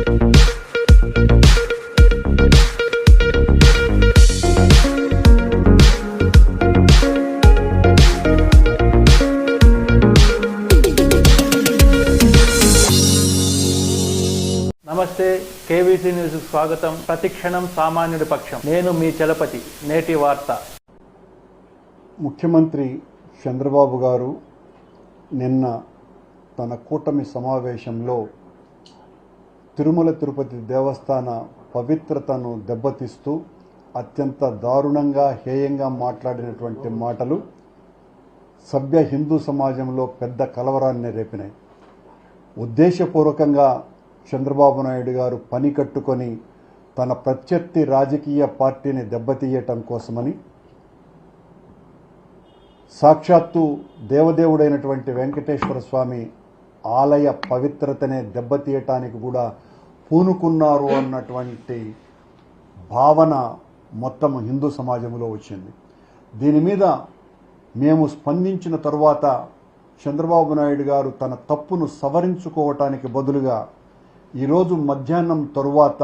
నమస్తే KVC news స్వాగతం. ప్రతిక్షణం సామాన్యుడి పక్షం. నేను మీ చలపతి నేటి వార్త. ముఖ్యమంత్రి చంద్రబాబు గారు నిన్న తన కూటమి సమావేశంలో తిరుమల తిరుపతి దేవస్థాన పవిత్రతను దెబ్బతీస్తూ అత్యంత దారుణంగా హేయంగా మాట్లాడినటువంటి మాటలు సభ్య హిందూ సమాజంలో పెద్ద కలవరాన్ని రేపినాయి. ఉద్దేశపూర్వకంగా చంద్రబాబు నాయుడు గారు పని కట్టుకొని తన ప్రత్యర్థి రాజకీయ పార్టీని దెబ్బతీయటం కోసమని సాక్షాత్తు దేవదేవుడైనటువంటి వెంకటేశ్వర స్వామి ఆలయ పవిత్రతనే దెబ్బతీయటానికి కూడా పూనుకున్నారు అన్నటువంటి భావన మొత్తం హిందూ సమాజంలో వచ్చింది. దీని మీద మేము స్పందించిన తరువాత చంద్రబాబు నాయుడు గారు తన తప్పును సవరించుకోవటానికి బదులుగా ఈరోజు మధ్యాహ్నం తరువాత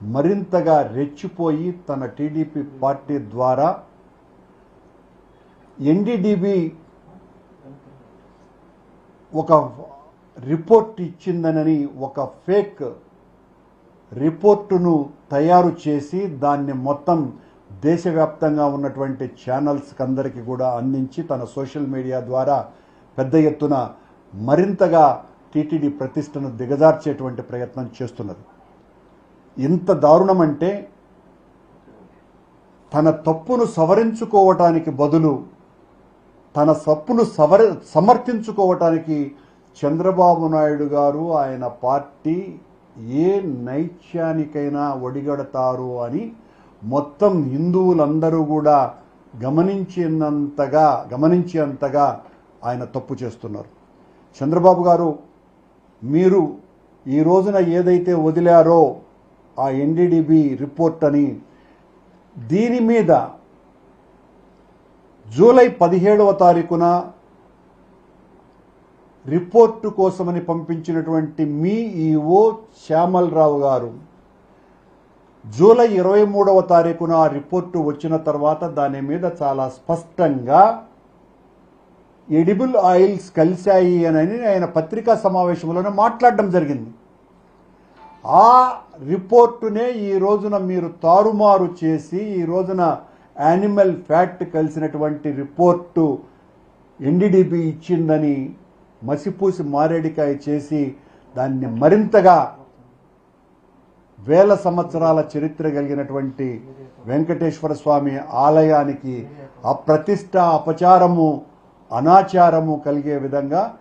మరింతగా రెచ్చిపోయి తన టీడీపీ పార్టీ ద్వారా ఎన్డీడీబీ ఒక రిపోర్ట్ ఇచ్చిందనని ఒక ఫేక్ రిపోర్టును తయారు చేసి దాన్ని మొత్తం దేశవ్యాప్తంగా ఉన్నటువంటి ఛానల్స్కి అందరికీ కూడా అందించి తన సోషల్ మీడియా ద్వారా పెద్ద ఎత్తున మరింతగా టీటీడీ ప్రతిష్టను దిగజార్చేటువంటి ప్రయత్నం చేస్తున్నది. ఇంత దారుణమంటే తన తప్పును సవరించుకోవటానికి బదులు తన తప్పును సవర సమర్థించుకోవటానికి చంద్రబాబు నాయుడు గారు ఆయన పార్టీ ఏ నైత్యానికైనా ఒడిగడతారు అని మొత్తం హిందువులందరూ కూడా గమనించినంతగా గమనించేంతగా ఆయన తప్పు చేస్తున్నారు. చంద్రబాబు గారు మీరు ఈ రోజున ఏదైతే వదిలారో ఆ ఎన్డీడీబీ రిపోర్ట్ అని దీని మీద జూలై పదిహేడవ తారీఖున రిపోర్టు కోసమని పంపించినటువంటి మీ ఈఓ శ్యామలరావు గారు జూలై ఇరవై మూడవ తారీఖున ఆ రిపోర్టు వచ్చిన తర్వాత దాని మీద చాలా స్పష్టంగా ఎడిబుల్ ఆయిల్స్ కలిశాయి అని ఆయన పత్రికా సమావేశంలోనే మాట్లాడడం జరిగింది. ఆ రిపోర్టునే ఈ రోజున మీరు తారుమారు చేసి ఈ రోజున యానిమల్ ఫ్యాట్ కలిసినటువంటి రిపోర్టు ఎన్డీడీపీ ఇచ్చిందని మసిపూసి మారేడికాయ చేసి దాన్ని మరింతగా వేల సంవత్సరాల చరిత్ర కలిగినటువంటి వెంకటేశ్వర స్వామి ఆలయానికి అప్రతిష్ట అపచారము అనాచారము కలిగే విధంగా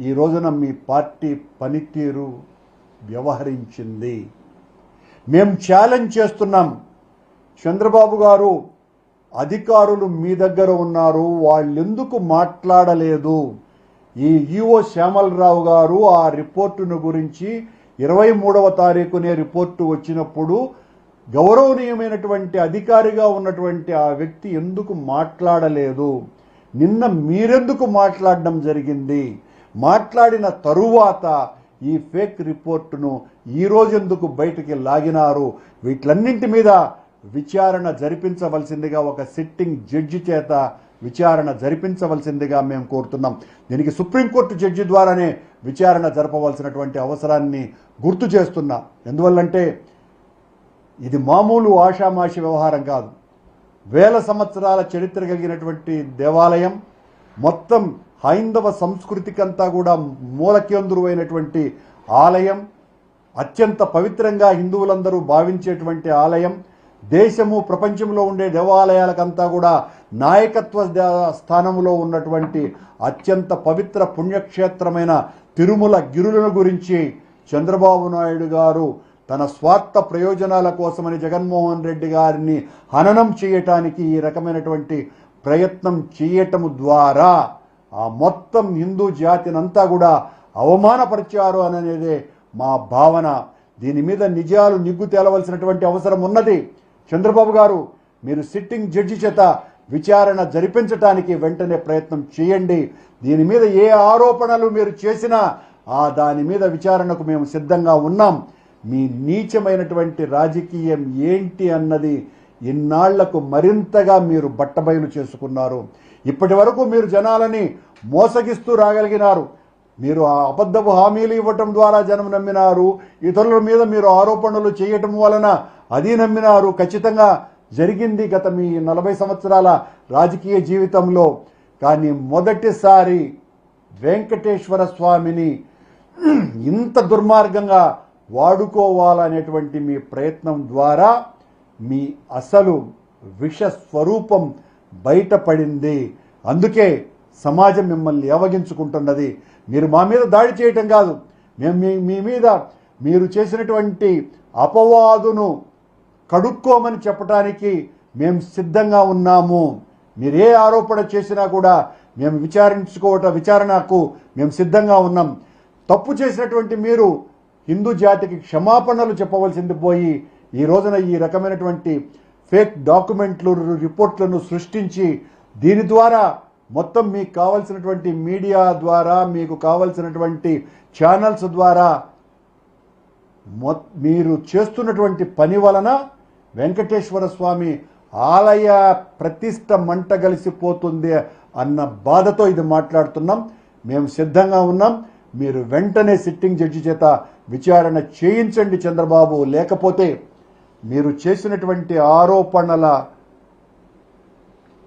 ఈ రోజున మీ పార్టీ పనితీరు వ్యవహరించింది. మేము ఛాలెంజ్ చేస్తున్నాం. చంద్రబాబు గారు అధికారులు మీ దగ్గర ఉన్నారు వాళ్ళెందుకు మాట్లాడలేదు? ఈ ఈఓ శ్యామలరావు గారు ఆ రిపోర్టును గురించి ఇరవై మూడవ తారీఖునే రిపోర్టు వచ్చినప్పుడు గౌరవనీయమైనటువంటి అధికారిగా ఉన్నటువంటి ఆ వ్యక్తి ఎందుకు మాట్లాడలేదు? నిన్న మీరెందుకు మాట్లాడడం జరిగింది? మాట్లాడిన తరువాత ఈ ఫేక్ రిపోర్టును ఈ రోజెందుకు బయటికి లాగినారు? వీటిలన్నింటి మీద విచారణ జరిపించవలసిందిగా ఒక సిట్టింగ్ జడ్జి చేత విచారణ జరిపించవలసిందిగా మేము కోరుతున్నాం. దీనికి సుప్రీంకోర్టు జడ్జి ద్వారానే విచారణ జరపవలసినటువంటి అవసరాన్ని గుర్తు చేస్తున్నా. ఎందువల్లంటే ఇది మామూలు ఆషామాషి వ్యవహారం కాదు. వేల సంవత్సరాల చరిత్ర కలిగినటువంటి దేవాలయం మొత్తం హైందవ సంస్కృతికంతా కూడా మూలకేంద్రువైనటువంటి ఆలయం అత్యంత పవిత్రంగా హిందువులందరూ భావించేటువంటి ఆలయం దేశము ప్రపంచంలో ఉండే దేవాలయాలకంతా కూడా నాయకత్వ స్థానంలో ఉన్నటువంటి అత్యంత పవిత్ర పుణ్యక్షేత్రమైన తిరుమల గిరులను గురించి చంద్రబాబు నాయుడు గారు తన స్వార్థ ప్రయోజనాల కోసమని జగన్మోహన్ రెడ్డి గారిని హననం చేయటానికి ఈ రకమైనటువంటి ప్రయత్నం చేయటము ద్వారా ఆ మొత్తం హిందూ జాతినంతా కూడా అవమానపరిచారు అననేదే మా భావన. దీని మీద నిజాలు నిగ్గు తేలవలసినటువంటి అవసరం ఉన్నది. చంద్రబాబు గారు మీరు సిట్టింగ్ జడ్జి చేత విచారణ జరిపించటానికి వెంటనే ప్రయత్నం చేయండి. దీని మీద ఏ ఆరోపణలు మీరు చేసినా ఆ దాని మీద విచారణకు మేము సిద్ధంగా ఉన్నాం. మీ నీచమైనటువంటి రాజకీయం ఏంటి అన్నది ఇన్నాళ్ళకు మరింతగా మీరు బట్టబయలు చేసుకున్నారు. ఇప్పటి వరకు మీరు జనాలని మోసగిస్తూ రాగలిగినారు. మీరు ఆ అబద్ధపు హామీలు ఇవ్వటం ద్వారా జనం నమ్మినారు. ఇతరుల మీద మీరు ఆరోపణలు చేయటం వలన అది నమ్మినారు. ఖచ్చితంగా జరిగింది గత మీ నలభై సంవత్సరాల రాజకీయ జీవితంలో. కానీ మొదటిసారి వెంకటేశ్వర స్వామిని ఇంత దుర్మార్గంగా వాడుకోవాలనేటువంటి మీ ప్రయత్నం ద్వారా మీ అసలు విష స్వరూపం బయటపడింది. అందుకే సమాజం మిమ్మల్ని అవగించుకుంటున్నది మీరు మా మీద దాడి చేయటం కాదు. మేము మీ మీ మీద మీరు చేసినటువంటి అపవాదును కడుక్కోమని చెప్పడానికి మేము సిద్ధంగా ఉన్నాము. మీరు ఏ ఆరోపణ చేసినా కూడా మేము విచారించుకోవట విచారణకు మేము సిద్ధంగా ఉన్నాం. తప్పు చేసినటువంటి మీరు హిందూ జాతికి క్షమాపణలు చెప్పవలసింది పోయి ఈ రోజున ఈ రకమైనటువంటి ఫేక్ డాక్యుమెంట్లు రిపోర్ట్లను సృష్టించి దీని ద్వారా మొత్తం మీకు కావలసినటువంటి మీడియా ద్వారా మీకు కావలసినటువంటి ఛానల్స్ ద్వారా మొ మీరు చేస్తున్నటువంటి పని వలన వెంకటేశ్వర స్వామి ఆలయ ప్రతిష్ట మంట కలిసిపోతుంది అన్న బాధతో ఇది మాట్లాడుతున్నాం. మేము సిద్ధంగా ఉన్నాం. మీరు వెంటనే సిట్టింగ్ జడ్జి చేత విచారణ చేయించండి చంద్రబాబు. లేకపోతే మీరు చేసినటువంటి ఆరోపణల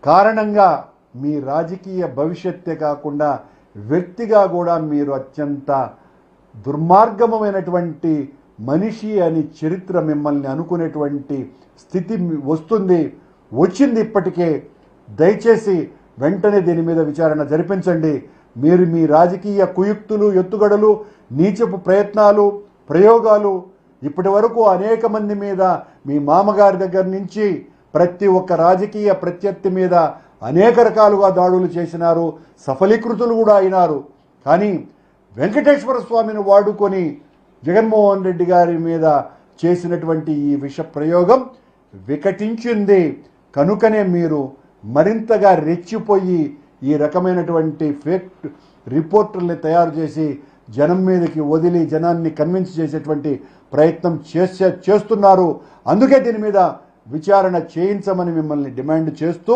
కారణంగా మీ రాజకీయ భవిష్యత్తే కాకుండా వ్యక్తిగా కూడా మీరు అత్యంత దుర్మార్గమైనటువంటి మనిషి అని చరిత్ర మిమ్మల్ని అనుకునేటువంటి స్థితి వస్తుంది వచ్చింది ఇప్పటికే. దయచేసి వెంటనే దీని మీద విచారణ జరిపించండి. మీరు మీ రాజకీయ కుయుక్తులు ఎత్తుగడలు నీచపు ప్రయత్నాలు ప్రయోగాలు ఇప్పటి వరకు అనేక మంది మీద మీ మామగారి దగ్గర నుంచి ప్రతి ఒక్క రాజకీయ ప్రత్యర్థి మీద అనేక రకాలుగా దాడులు చేసినారు సఫలీకృతులు కూడా అయినారు. కానీ వెంకటేశ్వర స్వామిని వాడుకొని జగన్మోహన్ రెడ్డి గారి మీద చేసినటువంటి ఈ విష ప్రయోగం వికటించింది. కనుకనే మీరు మరింతగా రెచ్చిపోయి ఈ రకమైనటువంటి ఫేక్ రిపోర్టర్ని తయారు చేసి జనం మీదకి వదిలి జనాన్ని కన్విన్స్ చేసేటువంటి ప్రయత్నం చేసే చేస్తున్నారు. అందుకే దీని మీద విచారణ చేయించమని మిమ్మల్ని డిమాండ్ చేస్తూ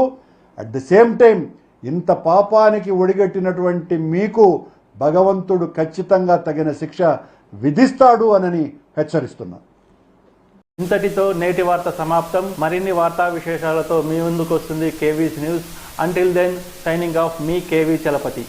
అట్ ద సేమ్ టైం ఇంత పాపానికి ఒడిగట్టినటువంటి మీకు భగవంతుడు ఖచ్చితంగా తగిన శిక్ష విధిస్తాడు అనని హెచ్చరిస్తున్నారు ఇంతటితో నేటి వార్త సమాప్తం. మరిన్ని వార్తా విశేషాలతో మీ ముందుకు వస్తుంది KV's news. Until then signing off మీ కేవీ చలపతి.